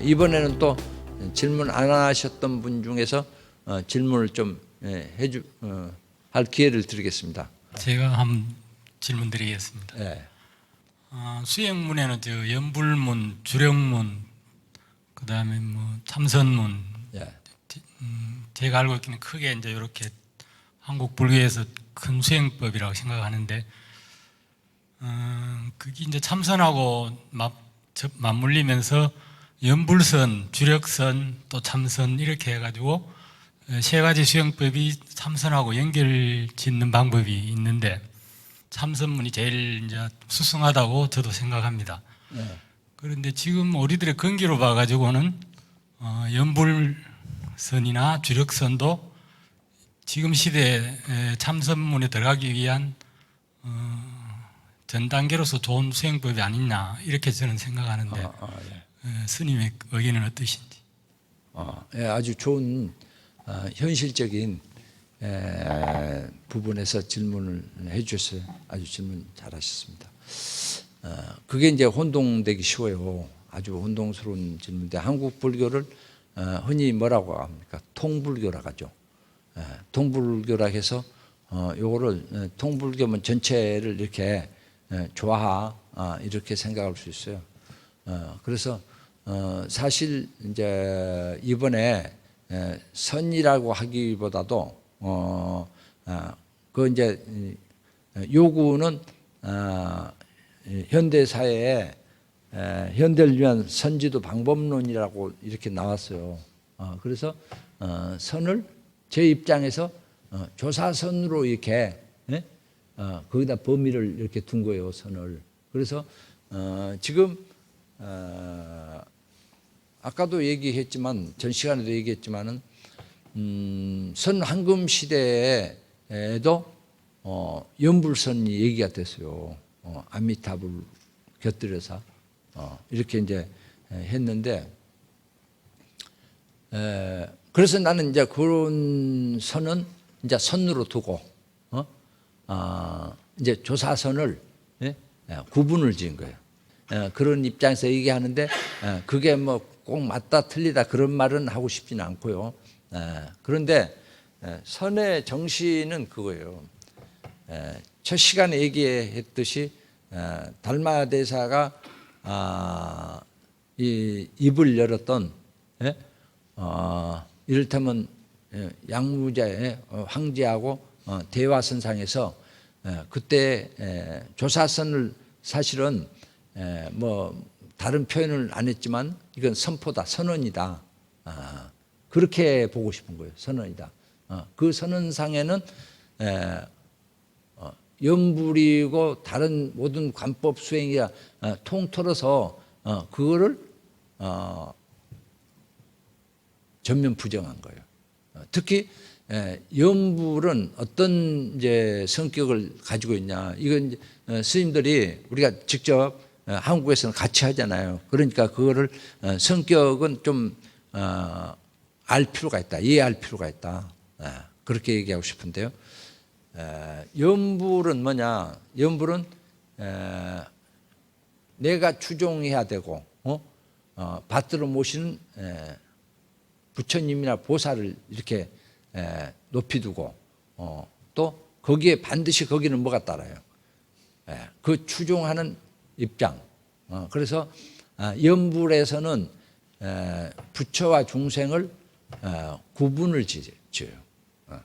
예, 이번에는 또 질문 안 하셨던 분 중에서 어, 질문을 좀 예, 해주 어, 할 기회를 드리겠습니다. 제가 한 질문 드리겠습니다. 예. 어, 수행문에는 저 연불문, 주령문, 그 다음에 뭐 참선문, 예. 음, 제가 알고 있기는 크게 이제 이렇게 한국 불교에서 큰 수행법이라고 생각하는데, 어, 그게 이제 참선하고 맞, 접- 맞물리면서 연불선, 주력선, 또 참선 이렇게 해가지고 어, 세 가지 수행법이 참선하고 연결 짓는 방법이 있는데 참선문이 제일 이제 수승하다고 저도 생각합니다. 예. 그런데 지금 우리들의 근기로 봐가지고는 어, 연불선이나 주력선도 지금 시대에 에, 참선문에 들어가기 위한 어, 전 단계로서 좋은 수행법이 아니냐 이렇게 저는 생각하는데 아, 아, 예. 에, 스님의 의견은 어떠신지? 어, 예, 아주 좋은 어, 현실적인 에, 부분에서 질문을 해주셨어요. 아주 질문 잘하셨습니다. 어, 그게 이제 혼동되기 쉬워요. 아주 혼동스러운 질문인데 한국 불교를 어, 흔히 뭐라고 합니까? 통불교라고 하죠. 예, 통불교라 해서 어, 요거를 어, 통불교면 전체를 이렇게 예, 조화 아, 이렇게 생각할 수 있어요. 어, 그래서 어, 사실 이제 이번에 에, 선이라고 하기보다도 어, 아, 그 이제 이, 요구는 아, 이 현대 사회에 에, 현대를 위한 선지도 방법론이라고 이렇게 나왔어요. 어, 그래서 어, 선을 제 입장에서 어, 조사선으로 이렇게 예? 어, 거기다 범위를 이렇게 둔 거예요 선을. 그래서 어, 지금 어, 아까도 얘기했지만 전 시간에도 얘기했지만은 음, 선 황금 시대에도 어, 연불선이 얘기가 됐어요. 어, 아미타불 곁들여서 어, 이렇게 이제 했는데 에, 그래서 나는 이제 그런 선은 이제 선으로 두고 어? 아, 이제 조사선을 예? 예, 구분을 지은 거예요. 예, 그런 입장에서 얘기하는데 예, 그게 뭐 꼭 맞다 틀리다 그런 말은 하고 싶지는 않고요. 예, 그런데 예, 선의 정신은 그거예요. 예, 첫 시간에 얘기했듯이 예, 달마 대사가 아, 이 입을 열었던 예? 어, 이를테면 예, 양무자의 어, 황제하고 어, 대화선상에서 예, 그때 예, 조사선을 사실은 예, 뭐 다른 표현을 안 했지만 이건 선포다 선언이다. 아, 그렇게 보고 싶은 거예요. 선언이다. 어, 그 선언상에는 에, 어, 연불이고 다른 모든 관법 수행이야 어, 통틀어서 어, 그거를 어, 전면 부정한 거예요. 어, 특히 에, 연불은 어떤 이제 성격을 가지고 있냐. 이건 이제, 어, 스님들이 우리가 직접 어, 한국에서는 같이 하잖아요. 그러니까 그거를 어, 성격은 좀 어, 알 필요가 있다, 이해할 필요가 있다. 에, 그렇게 얘기하고 싶은데요. 에, 연불은 뭐냐? 연불은 에, 내가 추종해야 되고 어? 어, 받들어 에, 부처님이나 보살을 이렇게 에, 높이 두고 어, 또 거기에 반드시 거기는 뭐가 따라요? 에, 그 추종하는 입장. 어, 그래서 아, 연불에서는 에, 부처와 중생을 어, 구분을 지- 지어요. 어,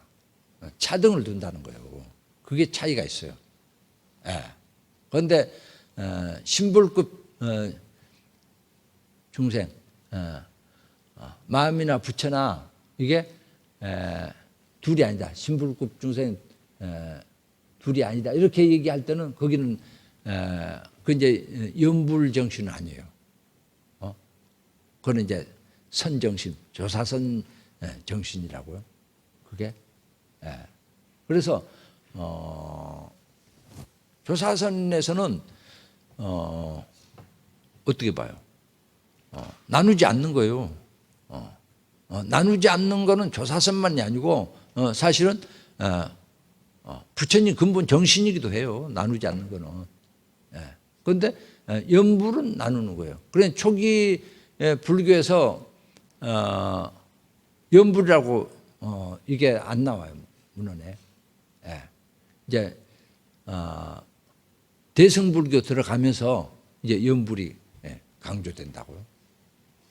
어, 차등을 둔다는 거예요. 그게 차이가 있어요. 예. 그런데 어, 신불급 어, 중생, 마음이나 부처나 이게 에, 둘이 아니다. 신불급 중생 에, 둘이 아니다. 이렇게 얘기할 때는 거기는 에, 그 이제 연불 정신은 아니에요. 어? 그거는 이제 선 정신, 조사선 에, 정신이라고요. 그게. 에. 그래서 어, 조사선에서는 어, 어떻게 봐요? 어, 나누지 않는 거예요. 어, 어, 나누지 않는 거는 조사선만이 아니고 어, 사실은 어, 어, 부처님 근본 정신이기도 해요. 나누지 않는 거는. 예. 그런데 어, 연불은 나누는 거예요. 그래 초기 예, 불교에서 어, 연불이라고 어, 이게 안 나와요 문헌에. 예. 이제 어, 대승불교 들어가면서 이제 연불이 예, 강조된다고요.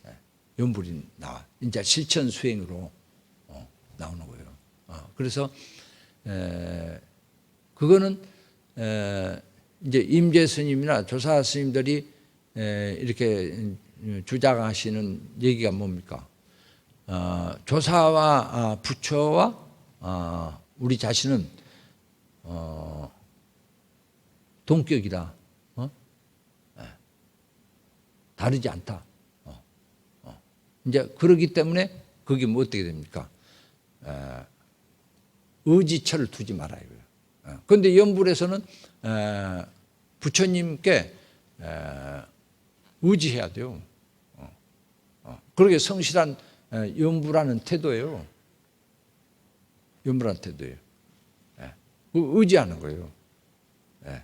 예, 연불이 나와. 이제 실천 수행으로 어, 나오는 거예요. 어, 그래서 에, 그거는 에, 이제 임재 스님이나 조사 스님들이 에, 이렇게 음, 주장하시는 얘기가 뭡니까? 어, 조사와 아, 부처와 아, 우리 자신은 어, 동격이다. 어? 예. 다르지 않다. 어, 어. 이제 그러기 때문에 그게 뭐 어떻게 됩니까? 에, 의지처를 두지 말아요. 그런데 연불에서는 에, 부처님께 에, 의지해야 돼요. 어, 어. 그러게 성실한 에, 연불하는 태도예요. 연불하는 태도예요. 예. 의- 의지하는 거예요. 예.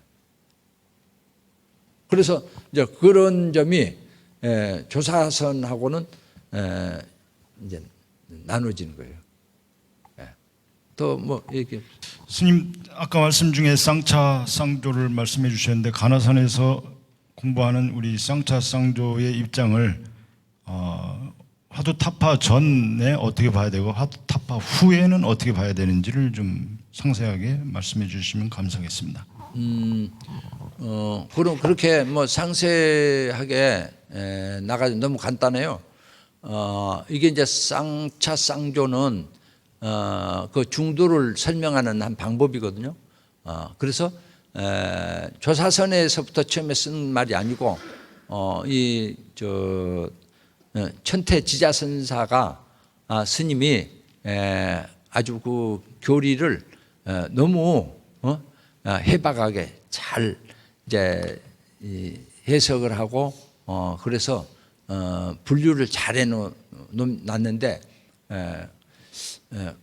그래서 이제 그런 점이 에, 조사선하고는 에, 이제 나눠지는 거예요. 또뭐 얘기 스님 아까 말씀 중에 쌍차 쌍조를 말씀해 주셨는데 가나산에서 공부하는 우리 쌍차 쌍조의 입장을 어, 화두 타파 전에 어떻게 봐야 되고 화두 타파 후에는 어떻게 봐야 되는지를 좀 상세하게 말씀해 주시면 감사하겠습니다. 어 그럼 그렇게 뭐 상세하게 에, 나가지 너무 간단해요. 어 이게 이제 쌍차 쌍조는 어 그 중도를 설명하는 한 방법이거든요. 어 그래서 에, 조사선에서부터 처음에 쓴 말이 아니고 어 이저 천태 지자선사가 아, 스님이 에, 아주 그 교리를 어, 너무 어? 아, 해박하게 잘 이제 이 해석을 하고 어 그래서 어 분류를 잘 해놨는데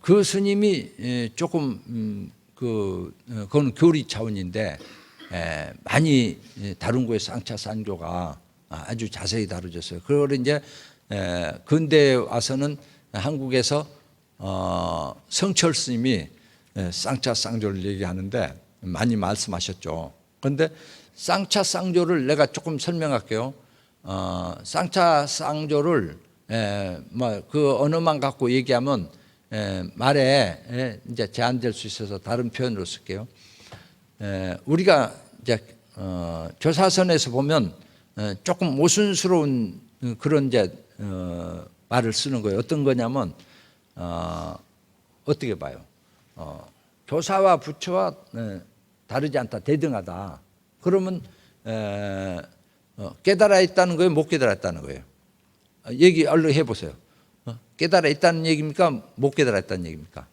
그 스님이 에, 조금 음, 그 어, 그건 교리 차원인데 에, 많이 예, 다룬 거에 쌍차 쌍조가 아주 자세히 다루졌어요. 그걸 이제 에, 근대에 와서는 한국에서 어, 성철 스님이 에, 쌍차 쌍조를 얘기하는데 많이 말씀하셨죠. 그런데 쌍차 쌍조를 내가 조금 설명할게요. 어, 쌍차 쌍조를 뭐그 언어만 갖고 얘기하면 에, 말에 에, 이제 제한될 수 있어서 다른 표현으로 쓸게요. 에, 우리가 이제 어, 조사선에서 보면 어, 조금 모순스러운 그런 이제 어, 말을 쓰는 거예요. 어떤 거냐면 어, 어떻게 봐요? 어, 조사와 부처와 에, 다르지 않다, 대등하다. 그러면 에, 어, 깨달아 있다는 거예요, 못 깨달아 있다는 거예요. 어, 얘기 얼른 해보세요. 어, 깨달아 있다는 얘기입니까? 못 깨달아 있다는 얘기입니까?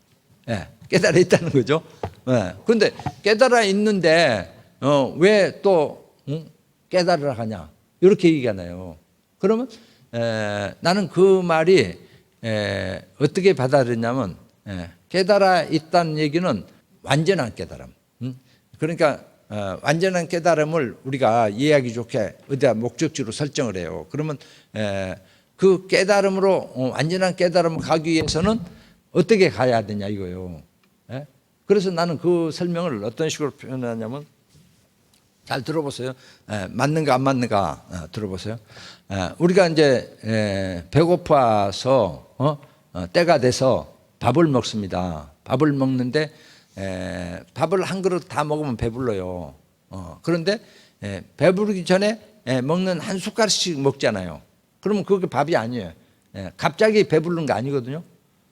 예, 깨달아 있다는 거죠. 예. 근데 깨달아 있는데 어, 왜또 응? 깨달으라 하냐? 이렇게 얘기하나요? 그러면 에, 나는 그 말이 에, 어떻게 받아들였냐면 에, 깨달아 있다는 얘기는 완전한 깨달음. 응? 그러니까 어, 완전한 깨달음을 우리가 이해하기 좋게 어디다 목적지로 설정을 해요. 그러면 에, 그 깨달음으로 어, 완전한 깨달음을 가기 위해서는 어떻게 가야 되냐 이거요. 예? 그래서 나는 그 설명을 어떤 식으로 표현하냐면 잘 들어보세요. 에, 맞는가 안 맞는가 어, 들어보세요. 에, 우리가 이제 에, 배고파서 어? 어, 때가 돼서 밥을 먹습니다. 밥을 먹는데 에, 밥을 한 그릇 다 먹으면 배불러요. 어, 그런데 에, 배부르기 전에 에, 먹는 한 숟갈씩 먹잖아요. 그러면 그게 밥이 아니에요. 에, 갑자기 배부른 거 아니거든요.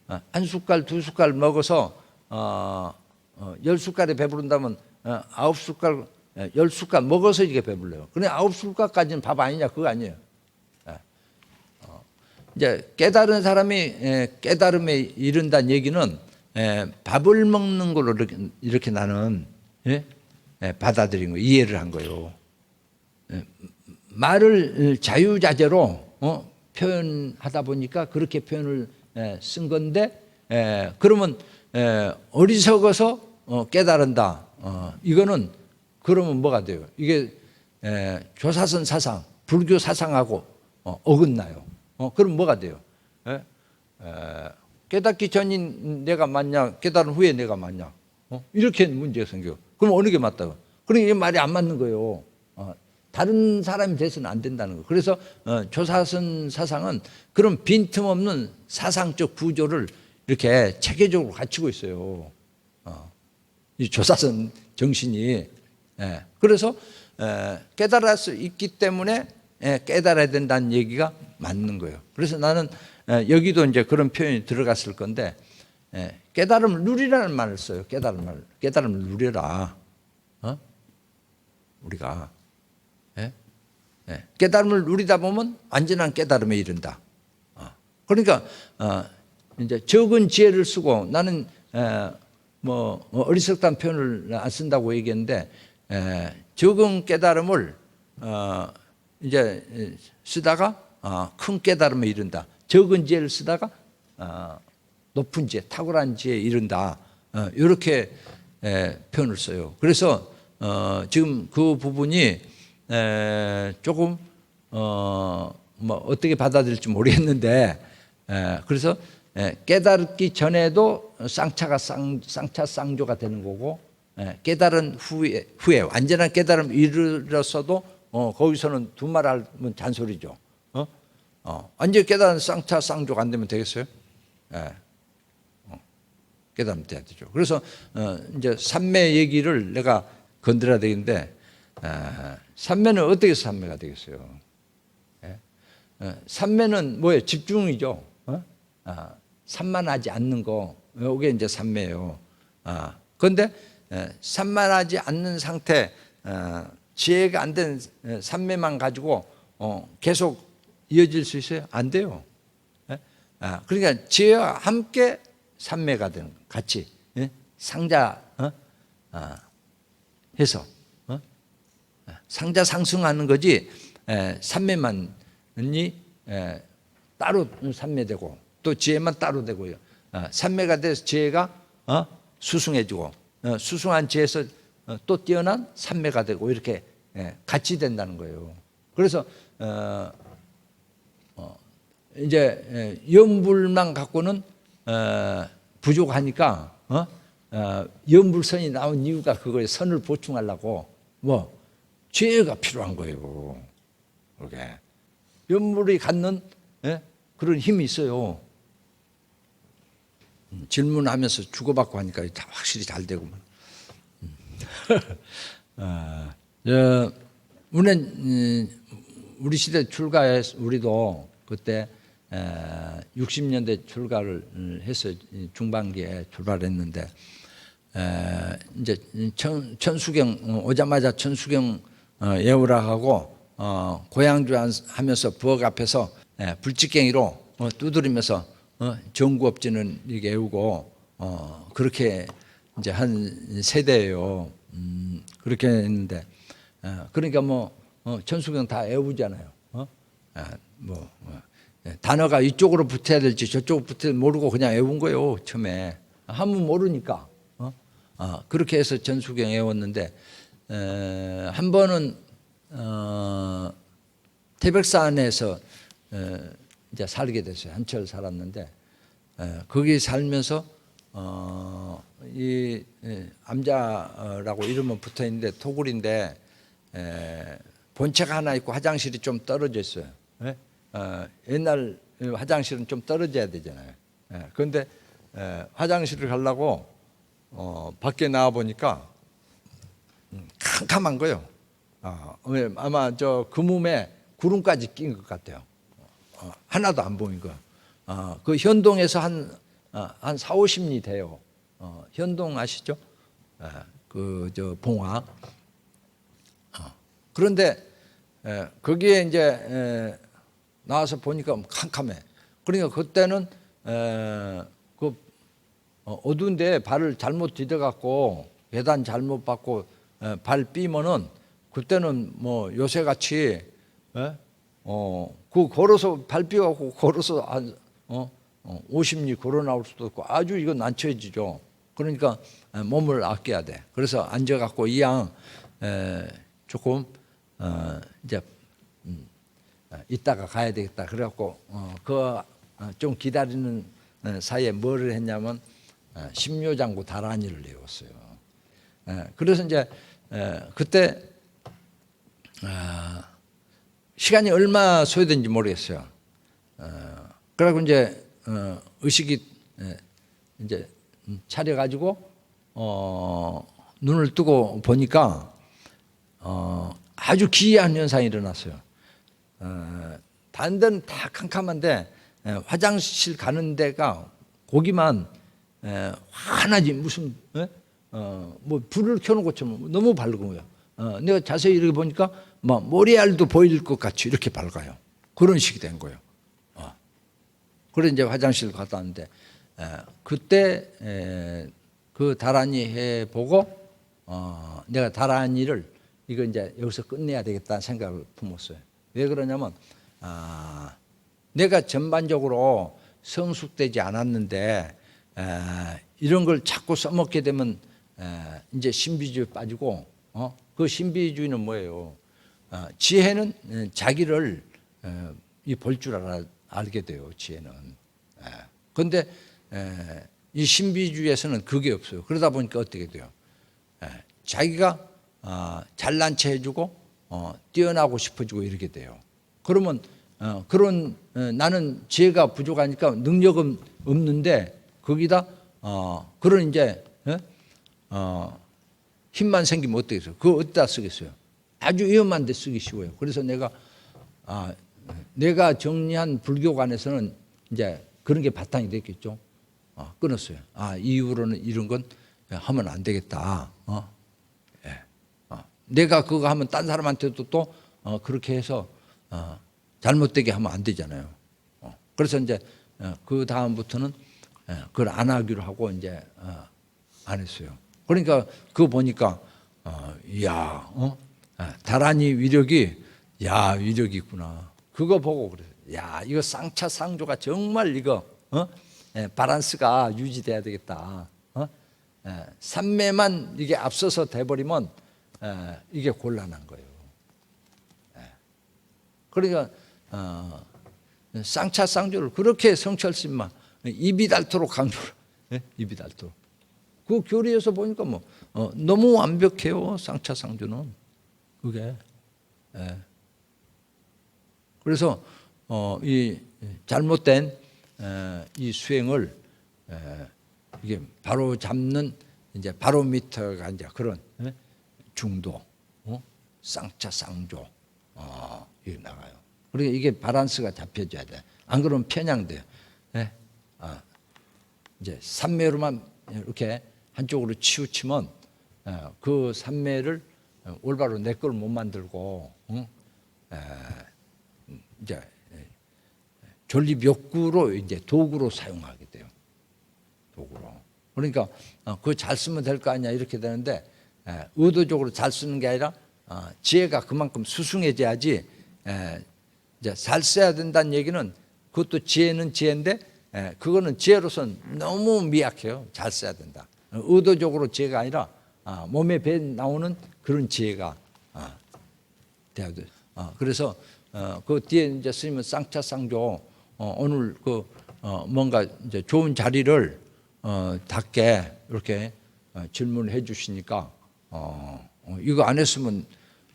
어, 한 숟갈 두 숟갈 먹어서 어, 어, 열 숟갈에 배부른다면 어, 아홉 숟갈 예, 열 숟갈 먹어서 이게 배불러요. 근데 아홉 숟갈까지는 밥 아니냐 그거 아니에요. 예. 어, 이제 깨달은 사람이 예, 깨달음에 이른다는 얘기는 예, 밥을 먹는 걸로 이렇게, 이렇게 나는 예? 예, 받아들인 거 이해를 한 거예요. 예, 말을 자유자재로 어, 표현하다 보니까 그렇게 표현을 예, 쓴 건데 예, 그러면 예, 어리석어서 어, 깨달은다. 어, 이거는 그러면 뭐가 돼요? 이게 에, 조사선 사상, 불교 사상하고 어, 어긋나요. 어, 그럼 뭐가 돼요? 예? 에, 깨닫기 전인 내가 맞냐, 깨달은 후에 내가 맞냐? 어? 이렇게 문제가 생겨. 그럼 어느 게 맞다고? 그러니까 이게 말이 안 맞는 거예요. 어, 다른 사람이 돼서는 안 된다는 거. 그래서 어, 조사선 사상은 그런 빈틈없는 사상적 구조를 이렇게 체계적으로 갖추고 있어요. 어, 이 조사선 정신이. 예. 그래서 에, 깨달을 수 있기 때문에 예, 깨달아야 된다는 얘기가 맞는 거예요. 그래서 나는 에, 여기도 이제 그런 표현이 들어갔을 건데 예, 깨달음을 누리라는 말을 써요. 깨달음을 깨달음을 누려라. 어? 우리가. 깨달음을 누리다 보면 완전한 깨달음에 이른다. 어. 그러니까 어, 이제 적은 지혜를 쓰고 나는 에, 뭐 어리석다는 표현을 안 쓴다고 얘기했는데 에, 적은 깨달음을 어, 이제 에, 쓰다가 어, 큰 깨달음에 이른다. 적은 지혜를 쓰다가 어, 높은 지혜, 탁월한 지혜에 이른다. 어, 이렇게 에, 표현을 써요. 그래서 어, 지금 그 부분이 에, 조금 어, 뭐 어떻게 받아들일지 모르겠는데 에, 그래서 에, 깨닫기 전에도 쌍차가 쌍, 쌍차 쌍조가 되는 거고 에, 깨달은 후에 후에 완전한 깨달음 이르렀어도 어, 거기서는 두말 하면 잔소리죠. 어? 어, 완전 깨달은 쌍차 쌍조가 안 되면 되겠어요? 예. 깨달으면 돼야 되죠. 그래서 어, 이제 삼매 얘기를 내가 건드려야 되겠는데 아, 삼매는 어떻게 삼매가 되겠어요? 예? 어, 삼매는 뭐예요? 집중이죠. 어? 아, 산만하지 않는 거 이게 이제 삼매예요. 아, 그런데 에, 산만하지 않는 상태, 어, 지혜가 안 된 삼매만 가지고 어, 계속 이어질 수 있어요? 안 돼요. 예? 아, 그러니까 지혜와 함께 삼매가 되는 거, 같이 예? 상자 어? 아, 해서 상자 상승하는 거지 에, 삼매만이 에, 따로 삼매되고 또 지혜만 따로 되고요. 아, 삼매가 돼서 지혜가 어? 수승해지고 어, 수승한 지혜에서 어, 또 뛰어난 삼매가 되고 이렇게 예, 같이 된다는 거예요. 그래서 어, 어, 이제 예, 연불만 갖고는 어, 부족하니까 어? 어, 연불선이 나온 이유가 그거에 선을 보충하려고 뭐 지혜가 필요한 거예요. 그게 연불이 갖는 예? 그런 힘이 있어요. 음, 질문하면서 주고받고 하니까 다 확실히 잘 되고만. 음. 아, 저, 우리 음, 우리 시대 출가에 우리도 그때 60년대 출가를 음, 해서 중반기에 출발했는데 에, 이제 천, 천수경 어, 오자마자 천수경 어, 예우라하고 어, 고향주 한- 하면서 부엌 앞에서 에, 불직갱이로 어, 두드리면서 어, 정구업지는 이게 외우고 어, 그렇게 이제 한 세대예요. 음, 그렇게 했는데 어, 그러니까 뭐 어, 천수경 다 외우잖아요. 어? 아, 뭐 어, 예, 단어가 이쪽으로 붙어야 될지 저쪽으로 붙어야 모르고 그냥 외운 거예요 처음에 한문 모르니까 어? 아, 그렇게 해서 전수경 외웠는데 에, 한 번은 어, 태백산에서 에, 이제 살게 됐어요 한철 살았는데 에, 거기 살면서 어, 이 에, 암자라고 이름은 붙어 있는데 토굴인데 에, 본체가 하나 있고 화장실이 좀 떨어져 있어요. 예? 어, 옛날 화장실은 좀 떨어져야 되잖아요. 예, 그런데 에, 화장실을 가려고 어, 밖에 나와 보니까 음, 캄캄한 거요. 어, 왜, 아마 저 그몸에 구름까지 낀 것 같아요. 어, 하나도 안 보인 거. 어, 그 현동에서 한, 어, 한 4, 50리 돼요. 어, 현동 아시죠? 그저 봉화. 어, 그런데 에, 거기에 이제 에, 나와서 보니까 캄캄해. 그러니까 그때는 에, 그 어, 어두운데 발을 잘못 디뎌갖고 계단 잘못 받고 에, 발 삐면은 그때는 뭐 요새 같이 에? 어, 그 걸어서 발 삐갖고 걸어서 한 어, 어, 50리 걸어 나올 수도 있고 아주 이건 난처해지죠. 그러니까 에, 몸을 아껴야 돼. 그래서 앉아갖고 이양 에, 조금 어, 이제 음, 어, 이따가 가야 되겠다. 그래갖고 어, 그좀 기다리는 어, 사이에 뭐를 했냐면 어, 심묘장구 다란이를 외웠어요. 예, 그래서 이제 에, 그때 아, 시간이 얼마 소요된지 모르겠어요. 어, 그러고 이제 어, 의식이 에, 이제 음, 차려가지고 어, 눈을 뜨고 보니까 어, 아주 기이한 현상이 일어났어요. 어, 데는 다 캄캄한데 에, 화장실 가는 데가 거기만 에, 환하지 무슨 에? 어, 뭐 불을 켜놓은 것처럼 너무 밝은 거예요. 어, 내가 자세히 이렇게 보니까 막 머리알도 보일 것 같이 이렇게 밝아요. 그런 식이 된 거예요. 어. 그래 이제 화장실 갔다 왔는데 에, 그때 에, 그 다란이 해 보고 어, 내가 다란이를 이거 이제 여기서 끝내야 되겠다는 생각을 품었어요. 왜 그러냐면 아, 내가 전반적으로 성숙되지 않았는데 에, 이런 걸 자꾸 써먹게 되면 에, 이제 신비주의 빠지고 어? 그 신비주의는 뭐예요? 어, 지혜는 에, 자기를 볼줄 알아 알게 돼요. 지혜는. 그런데 이 신비주의에서는 그게 없어요. 그러다 보니까 어떻게 돼요? 에, 자기가 어, 잘난 체 해주고 어, 뛰어나고 싶어지고 이렇게 돼요. 그러면 어, 그런 어, 나는 지혜가 부족하니까 능력은 없는데 거기다 어, 그런 이제 예? 어, 힘만 생기면 어떻겠어요? 그거 어디다 쓰겠어요? 아주 위험한 데 쓰기 쉬워요. 그래서 내가 아, 내가 정리한 불교관에서는 이제 그런 게 바탕이 됐겠죠. 아, 끊었어요. 아, 이후로는 이런 건 하면 안 되겠다. 어? 예. 어. 내가 그거 하면 딴 사람한테도 또 어, 그렇게 해서 어, 잘못되게 하면 안 되잖아요. 어. 그래서 이제 어, 그 다음부터는 예, 그걸 안 하기로 하고 이제 어, 안 했어요. 그러니까 그거 보니까 어, 이야, 어? 아, 다란이 위력이 야 위력이 있구나. 그거 보고 그래. 야 이거 쌍차 쌍조가 정말 이거 어? 예, 바란스가 유지돼야 되겠다. 어? 예, 삼매만 이게 앞서서 돼버리면 예, 이게 곤란한 거예요. 예. 그러니까 어, 쌍차 쌍조를 그렇게 성철심만 입이 닳도록 강조를 예? 입이 닳도록 그 교리에서 보니까 뭐 어, 너무 완벽해요 쌍차 쌍조는 그게 예. 그래서 어, 이 잘못된 에, 이 수행을 에, 이게 바로 잡는 이제 바로미터가 이제 그런 예? 중도, 어? 쌍차 쌍조 어, 이게 나가요. 그러니까 이게 바란스가 잡혀져야 돼. 안 그러면 편향돼요. 예? 아, 이제 삼매로만 이렇게 한쪽으로 치우치면 어, 그 삼매를 올바로 내 걸 못 만들고 응? 에, 이제 존립 욕구로 이제 도구로 사용하게 돼요. 도구로. 그러니까 어, 그거 잘 쓰면 될 거 아니야 이렇게 되는데 에, 의도적으로 잘 쓰는 게 아니라 어, 지혜가 그만큼 수승해져야지 에, 이제 잘 써야 된다는 얘기는 그것도 지혜는 지혜인데 에, 그거는 지혜로선 너무 미약해요. 잘 써야 된다. 어, 의도적으로 지혜가 아니라 아, 몸에 배 나오는 그런 지혜가 아, 돼야 돼. 어, 그래서 어, 그 뒤에 이제 스님은 쌍차 쌍조 어, 오늘 그 어, 뭔가 이제 좋은 자리를 어, 닿게 이렇게 어, 질문해 주시니까 이거 안 했으면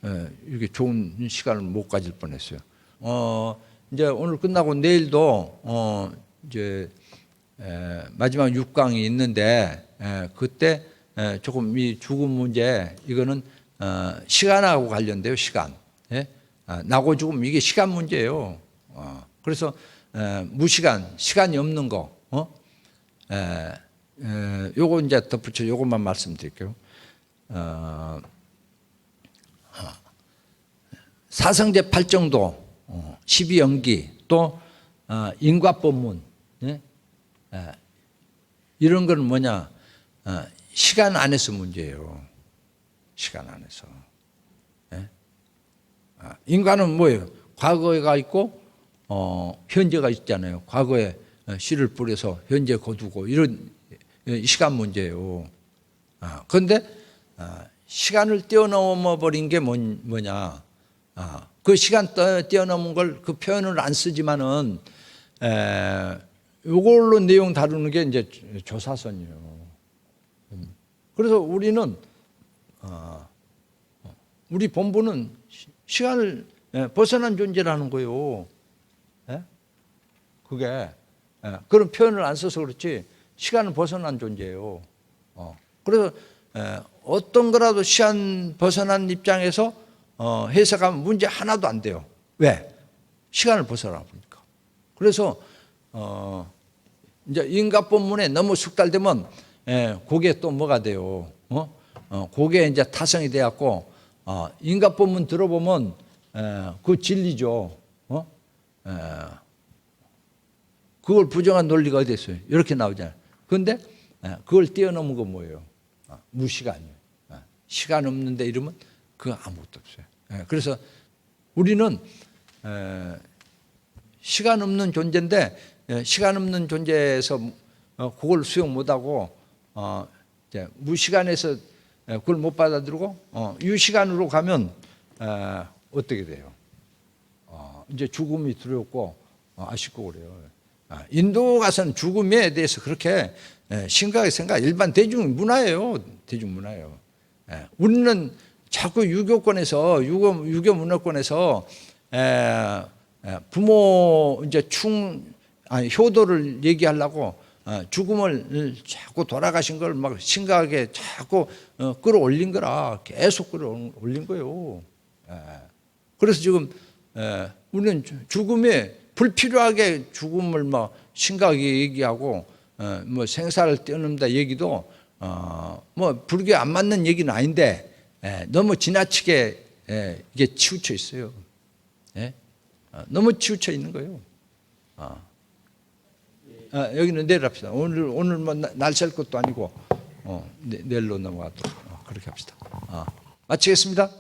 에, 이렇게 좋은 시간을 못 가질 뻔했어요. 어, 이제 오늘 끝나고 내일도 어, 이제 에, 마지막 6강이 있는데 에, 그때 에, 조금 이 죽음 문제 이거는 어, 시간하고 관련돼요 시간. 예? 아, 나고 죽음 이게 시간 문제예요. 어, 그래서 에, 무시간 시간이 없는 거. 어? 요거 이제 덧붙여 요것만 말씀드릴게요. 어, 어, 사성제 팔정도, 어, 12연기, 또 어, 인과법문, 예? 에, 이런 거는 뭐냐? 어, 시간 안에서 문제예요. 시간 안에서. 예? 아, 인간은 뭐예요? 과거가 있고 어, 현재가 있잖아요. 과거에 어, 씨를 뿌려서 현재 거두고 이런 예, 시간 문제예요. 아, 그런데 아, 시간을 뛰어넘어 버린 게 뭐, 뭐냐? 아, 그 시간 떠- 뛰어넘은 걸 그 표현을 안 쓰지만은 에, 요걸로 내용 다루는 게 이제 조사선이에요. 음. 그래서 우리는 어, 우리 본부는 시- 시간을 예, 벗어난 존재라는 거예요. 예? 그게 예, 그런 표현을 안 써서 그렇지 시간을 벗어난 존재예요. 어. 그래서 예, 어떤 거라도 시간 벗어난 입장에서 어, 해석하면 문제 하나도 안 돼요. 왜? 시간을 벗어나 보니까. 그래서 어, 이제 인가법문에 너무 숙달되면 예, 그게 또 뭐가 돼요? 어? 어, 그게 이제 타성이 돼갖고 어, 인가법문 들어보면 예, 그 진리죠. 어? 예, 그걸 부정한 논리가 어디 있어요? 이렇게 나오잖아요. 그런데 예, 그걸 뛰어넘은 건 뭐예요? 아, 무시간이에요. 아, 시간 없는데 이러면 그거 아무것도 없어요. 예, 그래서 우리는 에, 시간 없는 존재인데 예, 시간 없는 존재에서 어, 그걸 수용 못하고 어, 이제 무시간에서 예, 그걸 못 받아들이고 어, 유시간으로 가면 에, 어떻게 돼요? 어, 이제 죽음이 두렵고 어, 아쉽고 그래요. 아, 인도 가서는 죽음에 대해서 그렇게 예, 심각하게 생각. 일반 대중 문화예요. 대중 문화예요. 예, 우리는 자꾸 유교권에서 유교 유교 문화권에서 에, 에, 부모 이제 충 아니 효도를 얘기하려고 어, 죽음을 자꾸 돌아가신 걸 막 심각하게 자꾸 어, 끌어올린 거라 계속 끌어올린 거예요. 예. 그래서 지금 에, 우리는 죽음에 불필요하게 죽음을 막 심각하게 얘기하고 어, 뭐 생사를 뛰어넘다 얘기도 어, 뭐 불교에 안 맞는 얘기는 아닌데 에, 너무 지나치게 에, 이게 치우쳐 있어요. 예? 어, 너무 치우쳐 있는 거예요. 어. 아, 여기는 내일 합시다. 오늘 오늘 뭐날셀 것도 아니고 어, 내, 내일로 넘어가도록 어, 그렇게 합시다. 어. 마치겠습니다.